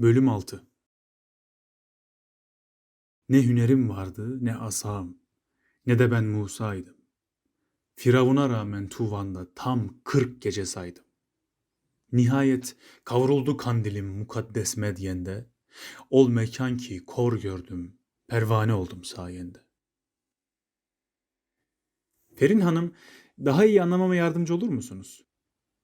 Bölüm 6 Ne hünerim vardı ne asam, ne de ben Musa'ydım. Firavun'a rağmen Tuvan'da tam 40 gece saydım. Nihayet kavruldu kandilim mukaddes medyende, ol mekan ki kor gördüm, pervane oldum sayende. Ferin Hanım, daha iyi anlamama yardımcı olur musunuz?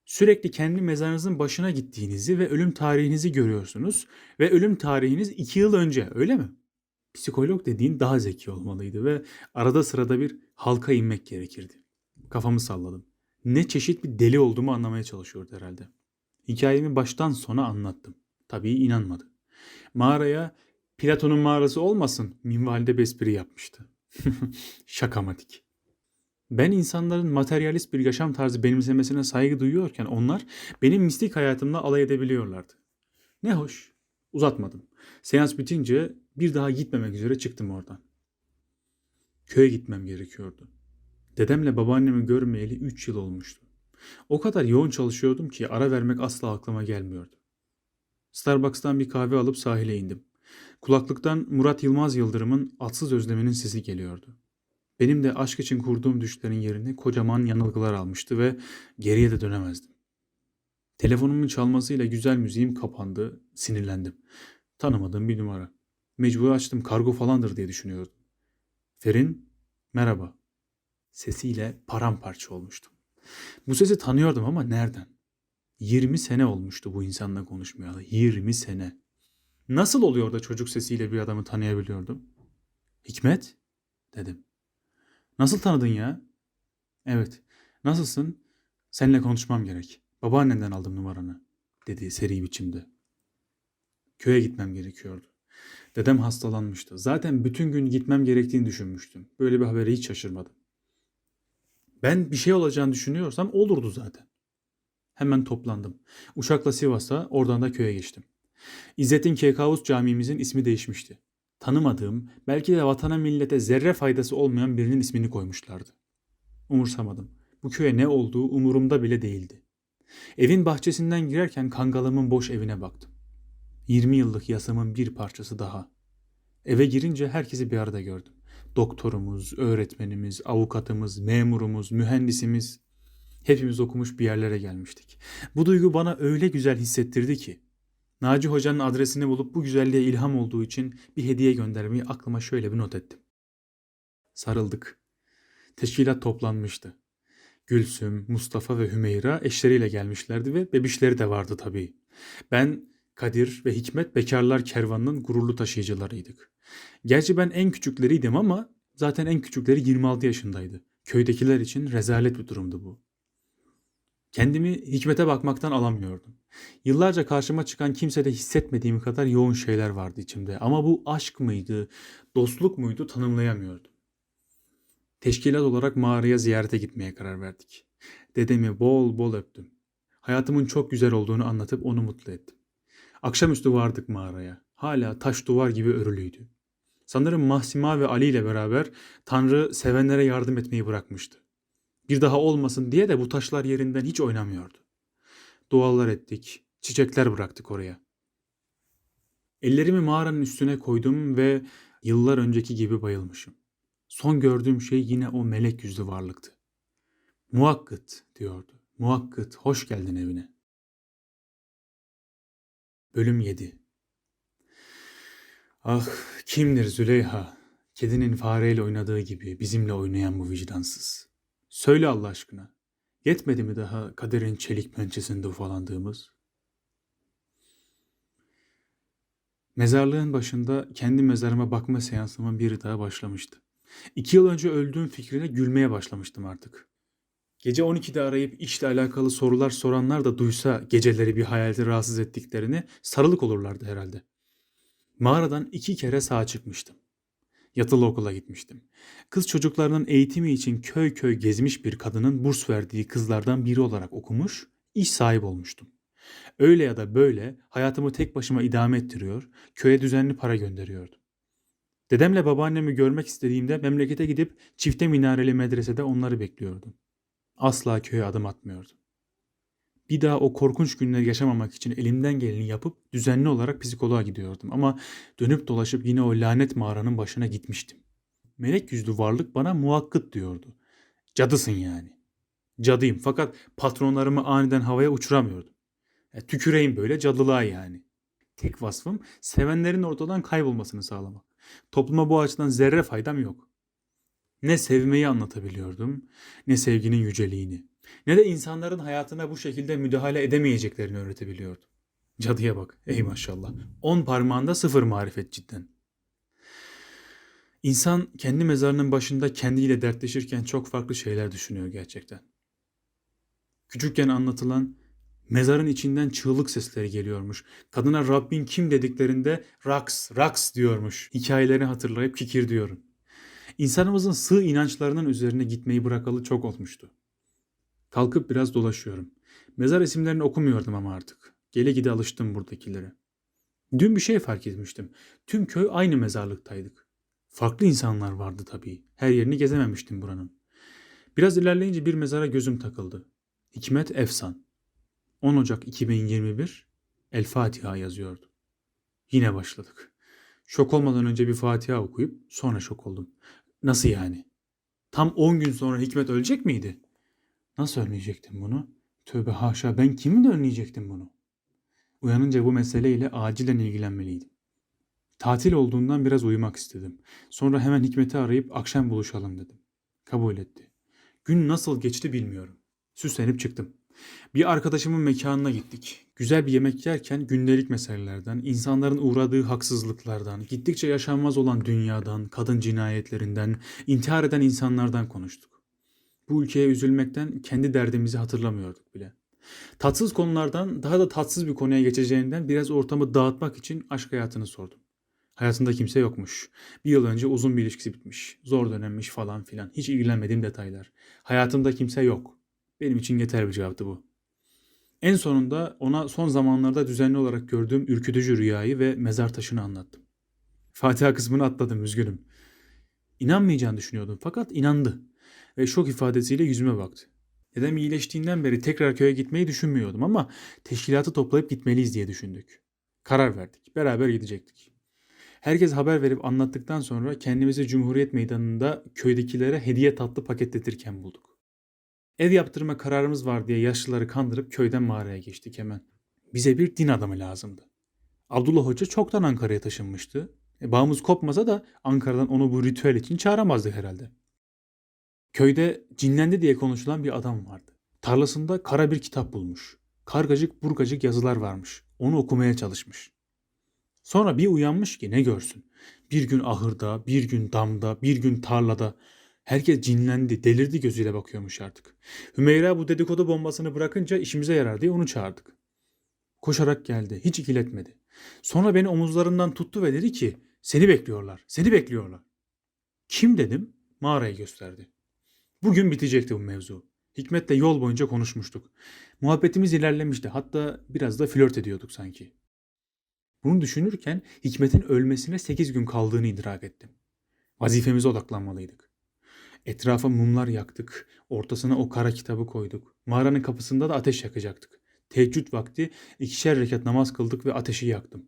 Sürekli kendi mezarınızın başına gittiğinizi ve ölüm tarihinizi görüyorsunuz ve ölüm tarihiniz iki yıl önce öyle mi? Psikolog dediğin daha zeki olmalıydı ve arada sırada bir halka inmek gerekirdi. Kafamı salladım. Ne çeşit bir deli olduğumu anlamaya çalışıyordu herhalde. Hikayemi baştan sona anlattım. Tabii inanmadı. Mağaraya Platon'un mağarası olmasın minvalde bir espri yapmıştı. Şakamatik. Ben insanların materyalist bir yaşam tarzı benimsemesine saygı duyuyorken onlar benim mistik hayatımla alay edebiliyorlardı. Ne hoş. Uzatmadım. Seans bitince bir daha gitmemek üzere çıktım oradan. Köye gitmem gerekiyordu. Dedemle babaannemi görmeyeli 3 yıl olmuştu. O kadar yoğun çalışıyordum ki ara vermek asla aklıma gelmiyordu. Starbucks'tan bir kahve alıp sahile indim. Kulaklıktan Murat Yılmaz Yıldırım'ın Atsız Özlemi'nin sesi geliyordu. Benim de aşk için kurduğum düşlerin yerine kocaman yanılgılar almıştı ve geriye de dönemezdim. Telefonumun çalmasıyla güzel müziğim kapandı, sinirlendim. Tanımadığım bir numara. Mecbur açtım, kargo falandır diye düşünüyordum. Ferin, merhaba. Sesiyle paramparça olmuştum. Bu sesi tanıyordum ama nereden? 20 sene olmuştu bu insanla konuşmayalı. 20 sene. Nasıl oluyor da çocuk sesiyle bir adamı tanıyabiliyordum? Hikmet, dedim. Nasıl tanıdın ya? Evet. Nasılsın? Seninle konuşmam gerek. Babaannenden aldım numaranı, dedi seri biçimde. Köye gitmem gerekiyordu. Dedem hastalanmıştı. Zaten bütün gün gitmem gerektiğini düşünmüştüm. Böyle bir habere hiç şaşırmadım. Ben bir şey olacağını düşünüyorsam olurdu zaten. Hemen toplandım. Uşak'la Sivas'a, oradan da köye geçtim. İzzettin Kekavus camimizin ismi değişmişti tanımadığım, belki de vatana millete zerre faydası olmayan birinin ismini koymuşlardı. Umursamadım. Bu köye ne olduğu umurumda bile değildi. Evin bahçesinden girerken kangalımın boş evine baktım. 20 yıllık yasamın bir parçası daha. Eve girince herkesi bir arada gördüm. Doktorumuz, öğretmenimiz, avukatımız, memurumuz, mühendisimiz hepimiz okumuş bir yerlere gelmiştik. Bu duygu bana öyle güzel hissettirdi ki Naci Hoca'nın adresini bulup bu güzelliğe ilham olduğu için bir hediye göndermeyi aklıma şöyle bir not ettim. Sarıldık. Teşkilat toplanmıştı. Gülsüm, Mustafa ve Hümeyra eşleriyle gelmişlerdi ve bebişleri de vardı tabii. Ben, Kadir ve Hikmet bekarlar kervanının gururlu taşıyıcılarıydık. Gerçi ben en küçükleriydim ama zaten en küçükleri 26 yaşındaydı. Köydekiler için rezalet bir durumdu bu. Kendimi Hikmet'e bakmaktan alamıyordum. Yıllarca karşıma çıkan kimsede hissetmediğim kadar yoğun şeyler vardı içimde. Ama bu aşk mıydı, dostluk muydu tanımlayamıyordum. Teşkilat olarak mağaraya ziyarete gitmeye karar verdik. Dedemi bol bol öptüm. Hayatımın çok güzel olduğunu anlatıp onu mutlu ettim. Akşamüstü vardık mağaraya. Hala taş duvar gibi örülüydü. Sanırım Mahsima ve Ali ile beraber Tanrı sevenlere yardım etmeyi bırakmıştı. Bir daha olmasın diye de bu taşlar yerinden hiç oynamıyordu. Dualar ettik, çiçekler bıraktık oraya. Ellerimi mağaranın üstüne koydum ve yıllar önceki gibi bayılmışım. Son gördüğüm şey yine o melek yüzlü varlıktı. Muhakkıt diyordu. Muhakkıt hoş geldin evine. Bölüm 7 Ah kimdir Züleyha? Kedinin fareyle oynadığı gibi bizimle oynayan bu vicdansız. Söyle Allah aşkına. Yetmedi mi daha kaderin çelik pençesinde ufalandığımız? Mezarlığın başında kendi mezarıma bakma seansımın bir daha başlamıştı. İki yıl önce öldüğüm fikrine gülmeye başlamıştım artık. Gece 12'de arayıp işle alakalı sorular soranlar da duysa geceleri bir hayaleti rahatsız ettiklerini sarılık olurlardı herhalde. Mağaradan iki kere sağ çıkmıştım. Yatılı okula gitmiştim. Kız çocuklarının eğitimi için köy köy gezmiş bir kadının burs verdiği kızlardan biri olarak okumuş, iş sahibi olmuştum. Öyle ya da böyle hayatımı tek başıma idame ettiriyor, köye düzenli para gönderiyordum. Dedemle babaannemi görmek istediğimde memlekete gidip çifte minareli medresede onları bekliyordum. Asla köye adım atmıyordum. Bir daha o korkunç günleri yaşamamak için elimden geleni yapıp düzenli olarak psikoloğa gidiyordum. Ama dönüp dolaşıp yine o lanet mağaranın başına gitmiştim. Melek yüzlü varlık bana muhakkıt diyordu. Cadısın yani. Cadıyım fakat patronlarımı aniden havaya uçuramıyordum. E, tüküreyim böyle cadılığa yani. Tek vasfım sevenlerin ortadan kaybolmasını sağlamak. Topluma bu açıdan zerre faydam yok. Ne sevmeyi anlatabiliyordum, ne sevginin yüceliğini, ne de insanların hayatına bu şekilde müdahale edemeyeceklerini öğretebiliyordum. Cadıya bak, ey maşallah. On parmağında sıfır marifet cidden. İnsan kendi mezarının başında kendiyle dertleşirken çok farklı şeyler düşünüyor gerçekten. Küçükken anlatılan mezarın içinden çığlık sesleri geliyormuş. Kadına Rabbin kim dediklerinde raks, raks diyormuş. Hikayelerini hatırlayıp kikir diyorum. İnsanımızın sığ inançlarının üzerine gitmeyi bırakalı çok olmuştu. Kalkıp biraz dolaşıyorum. Mezar isimlerini okumuyordum ama artık. Gele gide alıştım buradakilere. Dün bir şey fark etmiştim. Tüm köy aynı mezarlıktaydık. Farklı insanlar vardı tabii. Her yerini gezememiştim buranın. Biraz ilerleyince bir mezara gözüm takıldı. Hikmet Efsan. 10 Ocak 2021 El Fatiha yazıyordu. Yine başladık. Şok olmadan önce bir Fatiha okuyup sonra şok oldum. Nasıl yani? Tam 10 gün sonra Hikmet ölecek miydi? Nasıl önleyecektim bunu? Tövbe haşa ben kimin önleyecektim bunu? Uyanınca bu meseleyle acilen ilgilenmeliydim. Tatil olduğundan biraz uyumak istedim. Sonra hemen Hikmet'i arayıp akşam buluşalım dedim. Kabul etti. Gün nasıl geçti bilmiyorum. Süslenip çıktım. Bir arkadaşımın mekanına gittik. Güzel bir yemek yerken gündelik meselelerden, insanların uğradığı haksızlıklardan, gittikçe yaşanmaz olan dünyadan, kadın cinayetlerinden, intihar eden insanlardan konuştuk. Bu ülkeye üzülmekten kendi derdimizi hatırlamıyorduk bile. Tatsız konulardan daha da tatsız bir konuya geçeceğinden biraz ortamı dağıtmak için aşk hayatını sordum. Hayatında kimse yokmuş. Bir yıl önce uzun bir ilişkisi bitmiş. Zor dönemmiş falan filan. Hiç ilgilenmediğim detaylar. Hayatımda kimse yok. Benim için yeterli bir cevaptı bu. En sonunda ona son zamanlarda düzenli olarak gördüğüm ürkütücü rüyayı ve mezar taşını anlattım. Fatiha kısmını atladım üzgünüm. İnanmayacağını düşünüyordum fakat inandı ve şok ifadesiyle yüzüme baktı. Dedem iyileştiğinden beri tekrar köye gitmeyi düşünmüyordum ama teşkilatı toplayıp gitmeliyiz diye düşündük. Karar verdik. Beraber gidecektik. Herkes haber verip anlattıktan sonra kendimizi Cumhuriyet Meydanı'nda köydekilere hediye tatlı paketletirken bulduk. Ev yaptırma kararımız var diye yaşlıları kandırıp köyden mağaraya geçtik hemen. Bize bir din adamı lazımdı. Abdullah Hoca çoktan Ankara'ya taşınmıştı. E, bağımız kopmasa da Ankara'dan onu bu ritüel için çağıramazdık herhalde. Köyde cinlendi diye konuşulan bir adam vardı. Tarlasında kara bir kitap bulmuş. Kargacık burgacık yazılar varmış. Onu okumaya çalışmış. Sonra bir uyanmış ki ne görsün. Bir gün ahırda, bir gün damda, bir gün tarlada. Herkes cinlendi, delirdi gözüyle bakıyormuş artık. Hümeyra bu dedikodu bombasını bırakınca işimize yarar diye onu çağırdık. Koşarak geldi, hiç ikiletmedi. Sonra beni omuzlarından tuttu ve dedi ki, seni bekliyorlar, seni bekliyorlar. Kim dedim, mağarayı gösterdi. Bugün bitecekti bu mevzu. Hikmet'le yol boyunca konuşmuştuk. Muhabbetimiz ilerlemişti, hatta biraz da flört ediyorduk sanki. Bunu düşünürken Hikmet'in ölmesine 8 gün kaldığını idrak ettim. Vazifemize odaklanmalıydık. Etrafa mumlar yaktık, ortasına o kara kitabı koyduk. Mağaranın kapısında da ateş yakacaktık. Teheccüd vakti ikişer rekat namaz kıldık ve ateşi yaktım.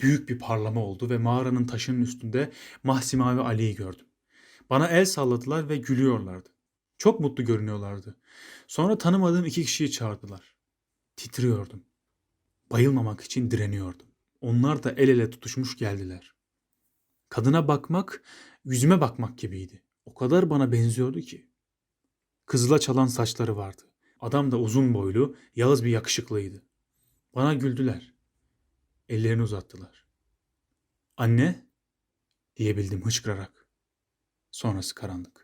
Büyük bir parlama oldu ve mağaranın taşının üstünde Mahsima ve Ali'yi gördüm. Bana el salladılar ve gülüyorlardı. Çok mutlu görünüyorlardı. Sonra tanımadığım iki kişiyi çağırdılar. Titriyordum. Bayılmamak için direniyordum. Onlar da el ele tutuşmuş geldiler. Kadına bakmak, yüzüme bakmak gibiydi. O kadar bana benziyordu ki. Kızıla çalan saçları vardı. Adam da uzun boylu, yağız bir yakışıklıydı. Bana güldüler. Ellerini uzattılar. Anne, diyebildim hıçkırarak. Sonrası karanlık.